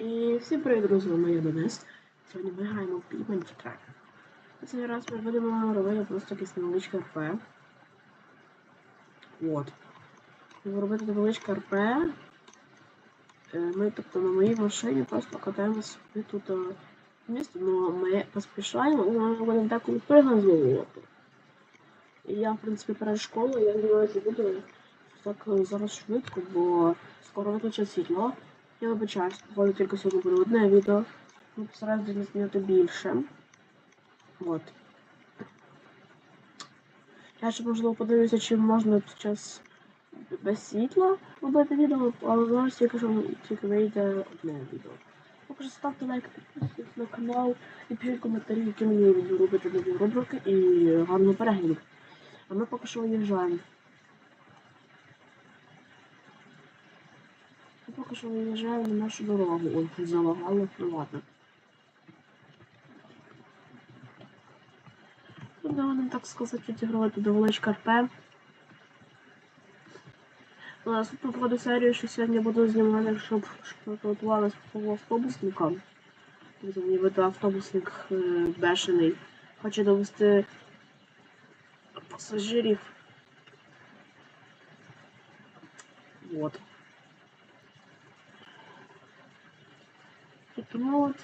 І всім привіт, друзі, вами я Денис. Сьогодні ми граємо в Pigment Track. Цей раз ми будемо робити просто якесь невеличке РП. От. Робити невеличке РП. Е, Ми, тобто, на моїй машині просто катаємо собі тут е, місто, але ми поспішаємо, і ми будемо деколи пригазовувати. І я, в принципі, перед школою, я знімаю це відео так е, зараз швидко, бо скоро виключать світло. Я вибачаюсь, походу тільки сьогодні буде одне відео. Я постараюся зняти більше. От. Я ще можливо подивлюся, чи можна під час без світла робити відео, але зараз тільки що тільки вийде одне відео. Поки що ставте лайк, підписуйтесь на канал і пишіть коментарі, які мені робити нові рубрики і гарного перегляду. А ми поки що виїжджаємо. Що виїжджаю на нашу дорогу. Ой, залагало, ну ладно. Будемо, так сказати, відігрувати невеличка РП. У нас тут походу серію, що сьогодні буду знімати, щоб, щоб готувалися по автобусникам. Видав автобусник е, бешений. Хоче довести пасажирів. Вот. Тому от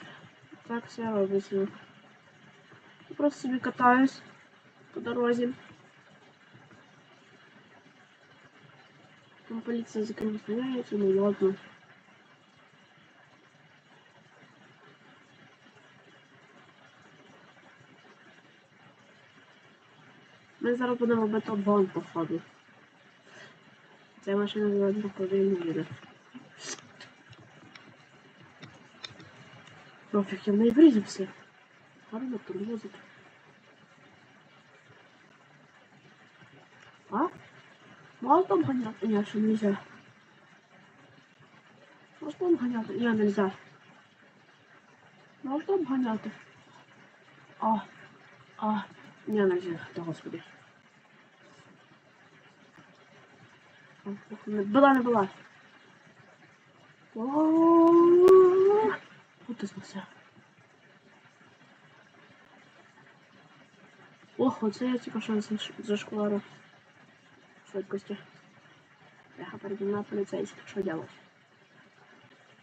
так все робиться. Просто собі катаюсь по дорозі. Там поліція за ким зганяється, ну ладно. Ми зараз будемо робити обгон, походу. Ця машина звати походу не. Профік, я в неї врізався. Гарно. А? Можна обганяти? Ні, що нельзя. Можна обганяти? Ні, нельзя. Можна обганяти? А, а, ні, нельзя, та господи. Була, не була. О-о-о-о. Витиснувся. Ох, оце я що заш- зашкварив швидкості. Бляха переді мною поліцейський, що делать?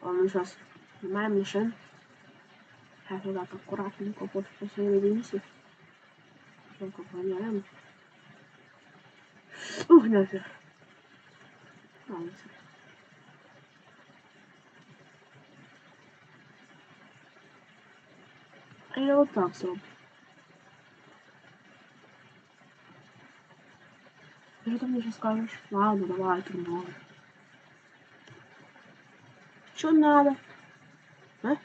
О, ну зараз, немає машин. Я туди так акуратненько по своїй лінці. Тільки поганяємо. Ух, нафіг. Ладно. А я вот так зроблю. Что ты мне сейчас скажешь? Ладно, давай, много. Что надо? А?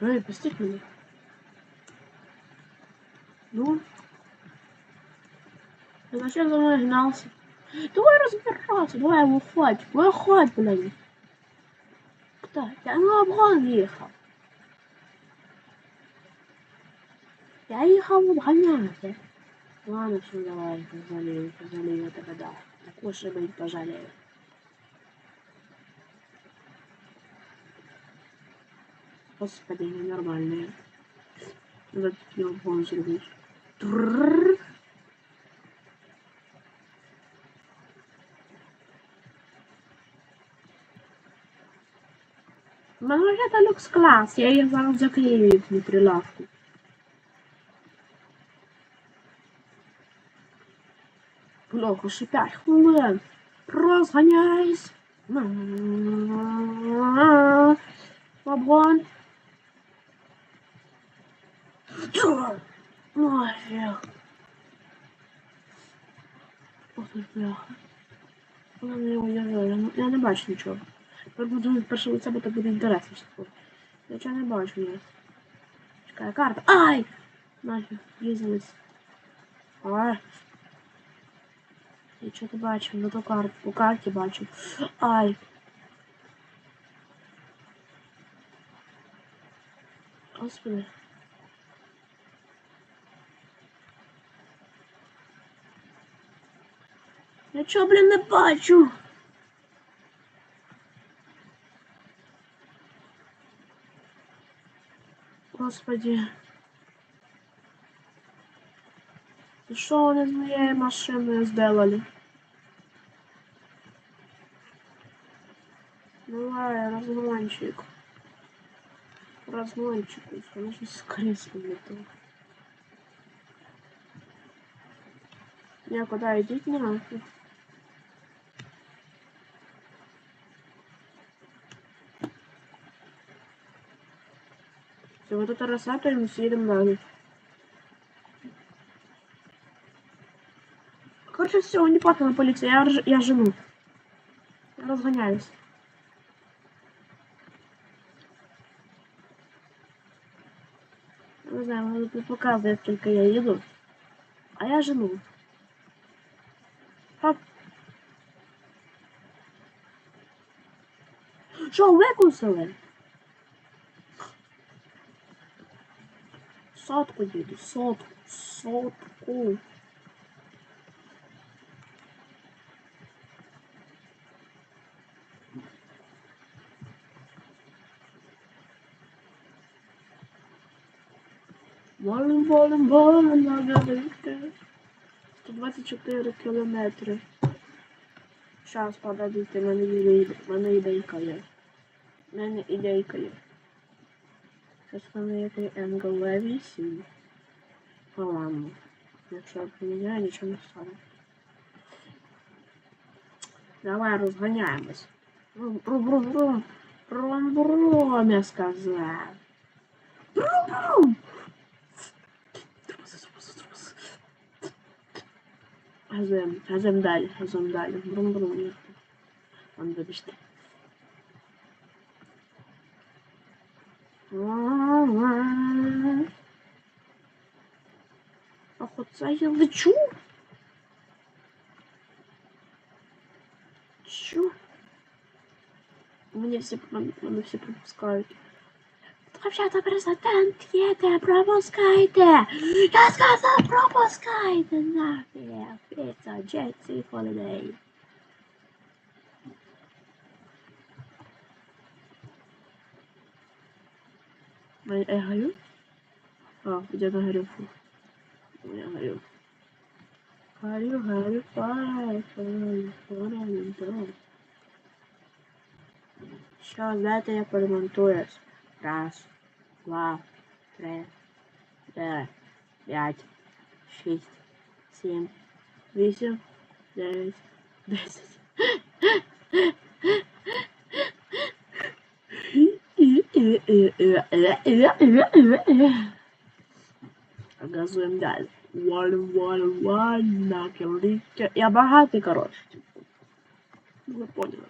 Эй, пустить меня. Ну? Ты зачем за мной гнался? Давай разбираться, давай выходь, выходь, блин. Кто? Я на обгон ехал. Я ехал обгоняться. Ладно, все, давай, пожалею, пожалею тебя, да. Так уж и быть, пожалею. Господи, ненормальные. Надо такие обгон сделать. Ну, это люкс класс, я їх зараз заклею їхню прилавку. Плохо, ще 5 хвилин. Розганяйсь. Обгон. Нафіг. Ох бляха. Я не бачу нічого. Тепер буду перше лице, бо так буде інтересніше. Я чого не бачу я. Чекай, карта. Ай! Нафіг, врізались. Ай. Я чого не бачу, на ту карту, по карті бачу. Ай. Господи. Я чого, блін, не бачу? господи. И что они с моей машиной сделали? Давай, разгончик. Разгончик, ну, конечно, с креслом это. Некуда идти не надо. Вот это рассатываем, едем далее. Короче, все, не плакала на полиции, я, рж- я жену. Я разгоняюсь. Не знаю, воно тут не показує, скільки я їду. А я жену. Хоп. Що, викусили? Сотку їду, сотку, сотку. Валим, валим, валим на велике. 124 кілометри. Щас, подадите, в мене ідейка, в мене ідейка є. В мене ідейка є. Щас в мене який англ 8. Ну ладно. Якщо я поміняю, нічого не стане. Давай розганяємось. Брум-брум-брум. Брум-брум, я сказав. Брум-брум. Газуємо, газуємо далі, газуємо далі. Брум-брум. Там вибачте. Ах, оце я лечу. Чу. Мене всі, мене всі пропускають. Вообще-то президент їде, пропускайте! Я сказав, пропускайте нафіг! Піца, Джетсі, Холідей. Я, я горю? А, где на горюху? Я горю. Горю, горю, фай, фай, фай, фай. Що, дайте я поремонтуюсь. Раз, два, три, чотири, п'ять, шість, сім, вісім, дев'ять, десять. Газуємо далі. Валим, валим, валим, накелика. Я багатий, коротше. Ви поняли.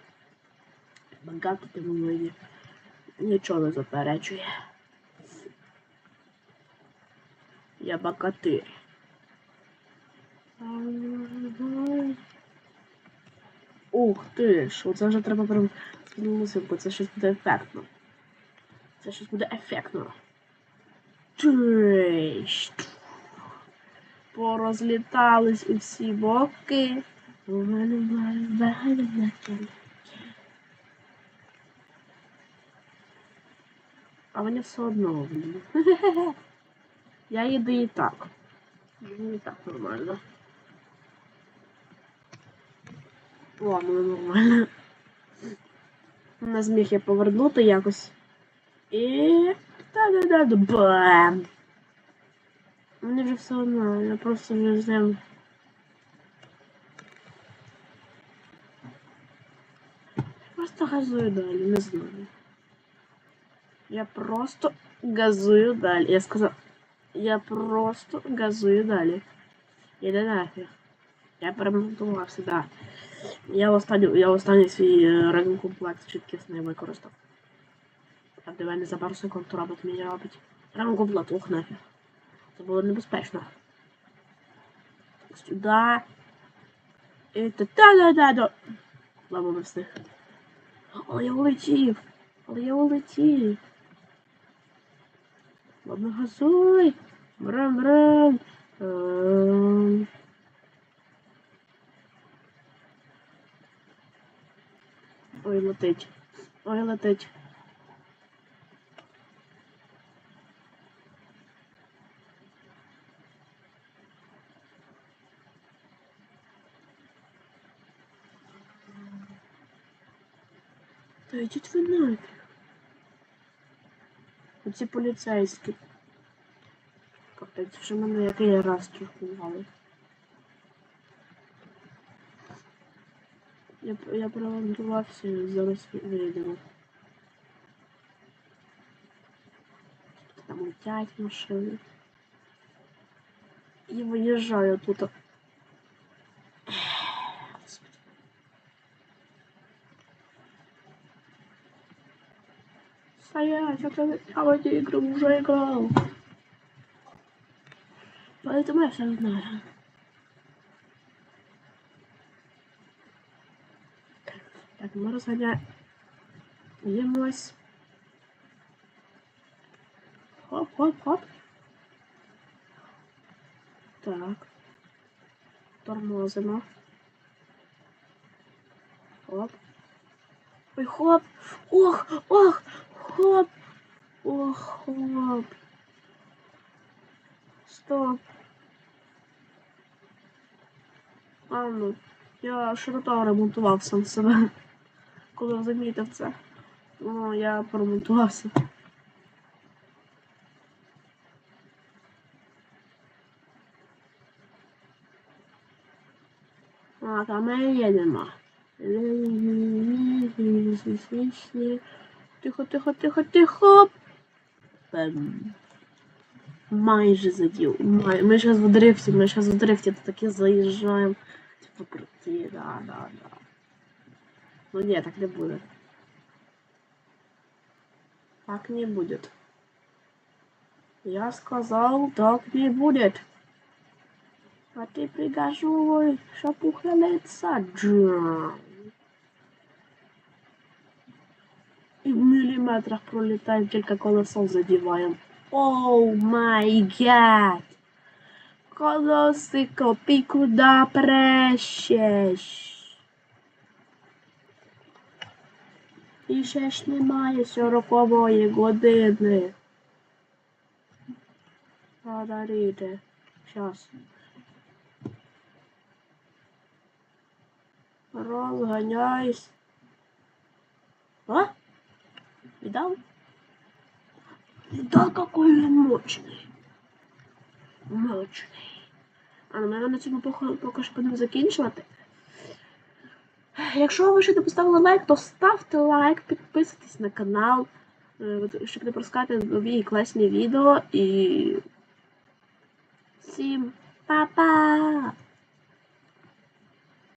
Багато тому мені нічого не заперечує. Я богатир. Ух ти ж, оце вже треба прям музику, це щось буде ефектно. Це щось буде ефектно. Порозлітались у всі боки. А мені все одно, блін. Я їду і так. Мені і так нормально. Ладно, нормально. Не зміг я повернути якось. І. Та-да-да-да. Бам! Мені вже все одно, я просто вже з ним. Просто газую далі, не знаю. Я просто газую далі. Я сказав. Я просто газую далі. Іде нафіг. Я перемонтувався, да. Я останній, я останній свій е, регенкомплект чіткісний використав. А давай не за пару секунд то робить мені робить. Регенкомплект, ох нафіг. Це було небезпечно. Сюди. І та та да да да Ладно, не встиг. Але я улетів. Але я улетів. Ладно, газуй. Брам-брам. Ем. Ой, летить. Ой, летить. Йдіть ви нафіг. Оці поліцейські. Капець, вже мене який раз чухували. Я, я проландувався, зараз вийдемо. Там летять машини. І виїжджаю тут. Стоять, я в эти игры уже играл. Поэтому я все знаю. Так, ми розганяємось. Хоп, хоп, хоп. Так. Тормозимо. Хоп. Ой, хоп. Ох, ох, хоп. Ох, хоп. Стоп. А ну, я широко ремонтував сам себе. Коли замітив це. Ну, я поремонтувався. А, там ми їдемо. Тихо, тихо, тихо, тихо. Ем, Майже задів. Май... Ми зараз в дрифті, ми зараз в дрифті таки заїжджаємо. Типа круті, да, да, да. Ну ні, так не буде. Так не будет. Я сказал, так не будет. А ты пригожуй, чтоб ухилиться, Джон. І в міліметрах пролітаємо, тільки колесо задіваємо. Оу май гад! Колосико, ти куди прещеш? І ще ж немає сорокової години. Подарите. Щас. Розганяйся. А? Видал? Видал, какой он мощный. Мощний. А ну, ми на цьому поки що будемо закінчувати. Якщо ви ще не поставили лайк, то ставте лайк, підписуйтесь на канал, е, щоб не пропускати нові класні відео. І всім па-па!